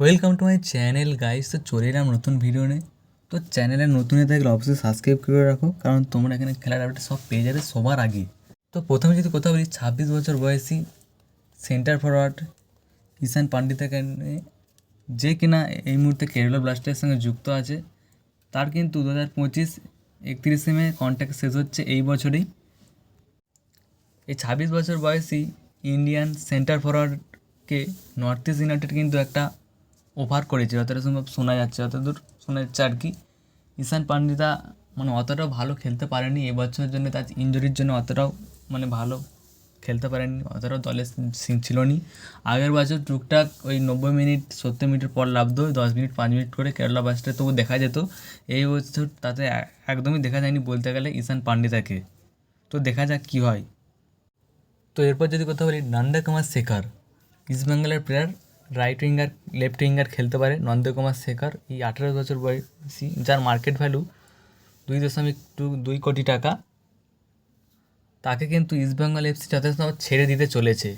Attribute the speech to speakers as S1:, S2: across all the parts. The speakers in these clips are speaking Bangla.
S1: Welcome to my channel guys তো চলে এলাম নতুন ভিডিও নিয়ে। তো চ্যানেলে নতুন হয়ে থাকলে অবশ্যই সাবস্ক্রাইব করে রাখো, কারণ তোমরা এখানে খেলার আপডেট সব পেয়ে যাবে সবার আগে। তো প্রথমে যদি কথা বলি, ছাব্বিশ বছর বয়সী সেন্টার ফরওয়ার্ড ঈশান পান্ডিতাকে যে কিনা এই মুহূর্তে কেরালা ব্লাস্টারের সঙ্গে যুক্ত আছে, তার কিন্তু দু হাজার পঁচিশ একত্রিশে মে কন্ট্যাক্ট শেষ হচ্ছে এই বছরেই। এই ছাব্বিশ বছর বয়সী ইন্ডিয়ান সেন্টার ফরওয়ার্ডকে নর্থ ইস্ট ইউনাইটেড কিন্তু একটা ওভার করেছে। যতটা সম্ভব শোনা যাচ্ছে, যতদূর শোনা যাচ্ছে আর কি। ঈশান পান্ডিতা মানে অতটাও ভালো খেলতে পারেনি, এবছরের জন্য তার ইঞ্জুরির জন্য অতটাও মানে ভালো খেলতে পারেনি, অতটাও দলে ছিল নি আগের বছর টুকটাক ওই নব্বই মিনিট, সত্তর মিনিটের পর লাভ লাভতো দশ মিনিট, পাঁচ মিনিট করে কেরালা বাসটা তবু দেখা যেত। এই বছর তাতে একদমই দেখা যায়নি বলতে গেলে ঈশান পান্ডিতাকে। তো দেখা যাক কী হয়। তো এরপর যদি কথা বলি নন্দা কুমার শেখর ইস্ট বেঙ্গলের player right winger left winger খেলতে পারে নন্দকুমার শেখর। এই আঠেরো বছর বয়সী, যার মার্কেট ভ্যালু দুই দশমিক টু দুই কোটি টাকা, তাকে কিন্তু ইস্টবেঙ্গল এফসি যথেষ্ট ছেড়ে দিতে চলেছে।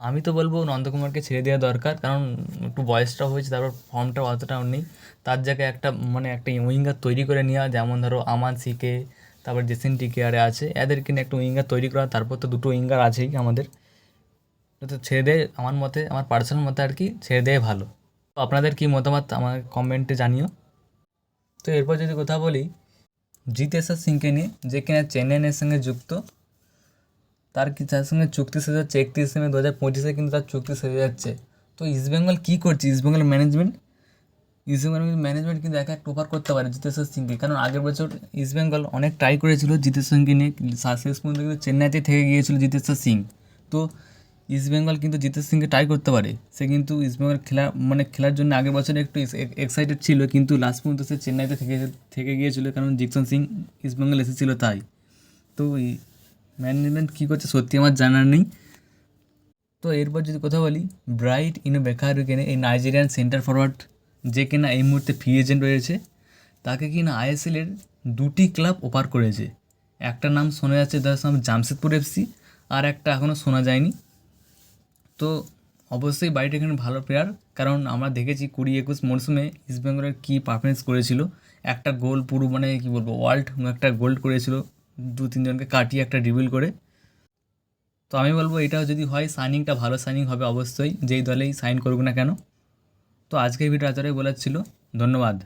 S1: আমি তো বলব নন্দকুমারকে ছেড়ে দেওয়া দরকার, কারণ একটু বয়সটাও হয়েছে, তারপর ফর্মটা অতটাও নেই। তার জায়গায় একটা মানে একটা উইঙ্গার তৈরি করে নেওয়া, যেমন ধরো আমান সিকে, তারপর জেসিন টিকেয়ারে আছে। এদেরকে নিয়ে একটা উইঙ্গার তৈরি করা, তারপর তো দুটো উইঙ্গার আছেই আমাদের। তো ছেড়ে দেয় আমার মতে, আমার পার্সোনাল মতে আর কি, ছেড়ে দেয় ভালো। তো আপনাদের কী মতামত আমার কমেন্টে জানিও। তো এরপর যদি কথা বলি জিতেশ্বর সিংকে নিয়ে, যে কিনা চেন্নাইয়ের সঙ্গে যুক্ত, তার কি তার সঙ্গে চুক্তি শেষ হচ্ছে একত্রিশে মে দু হাজার পঁচিশে, কিন্তু তার চুক্তি শেষ হয়ে যাচ্ছে। তো ইস্টবেঙ্গল কী করছে? ইস্টবেঙ্গল ম্যানেজমেন্ট ইস্টবেঙ্গল ম্যানেজমেন্ট কিন্তু একা টোপার করতে পারে জিতেশ্বর সিংকে। কারণ আগের বছর ইস্টবেঙ্গল অনেক ট্রাই করেছিল জিতেশ্বর সিংকে নিয়ে। শেষ পর্যন্ত কিন্তু চেন্নাইতে থেকে গিয়েছিল জিতেশ্বর সিং। তো ইস্টবেঙ্গল কিন্তু জিতেশ সিংকে ট্রাই করতে পারে। সে কিন্তু ইস্টবেঙ্গল খেলা মানে খেলার জন্য আগের বছর একটু এক্সাইটেড ছিল, কিন্তু লাস্ট পর্যন্ত সে চেন্নাইতে থেকে থেকে গিয়েছিল, কারণ জিকসন সিং ইস্টবেঙ্গল এসেছিল তাই। তো ম্যানেজমেন্ট কী করছে সত্যি আমার জানার নেই। তো এরপর যদি কথা বলি ব্রাইট ইনো বেকারুকেনে এই নাইজেরিয়ান সেন্টার ফরওয়ার্ড যে কিনা এই মুহূর্তে ফ্রি এজেন্ট রয়েছে, তাকে কিনা আইএসএলের দুটি ক্লাব অফার করেছে। একটা নাম শোনা যাচ্ছে তার নাম জামশেদপুর এফসি আর একটা এখনও শোনা যায়নি। তো অবশ্যই বাড়িটা এখানে ভালো প্লেয়ার কারণ আমরা দেখেছি কুড়ি একুশ মরশুমে ইস্টবেঙ্গলের কী পারফরমেন্স করেছিল। একটা গোল পুরো মানে কী বলব ওয়ার্ল্ড একটা গোল্ড করেছিল, দু তিনজনকে কাটিয়ে একটা ড্রিবল করে। তো আমি বলব এটাও যদি হয় সাইনিংটা ভালো সাইনিং হবে অবশ্যই, যেই দলেই সাইন করুক না কেন। তো আজকের ভিডিও এতটাই বলার ছিল, ধন্যবাদ।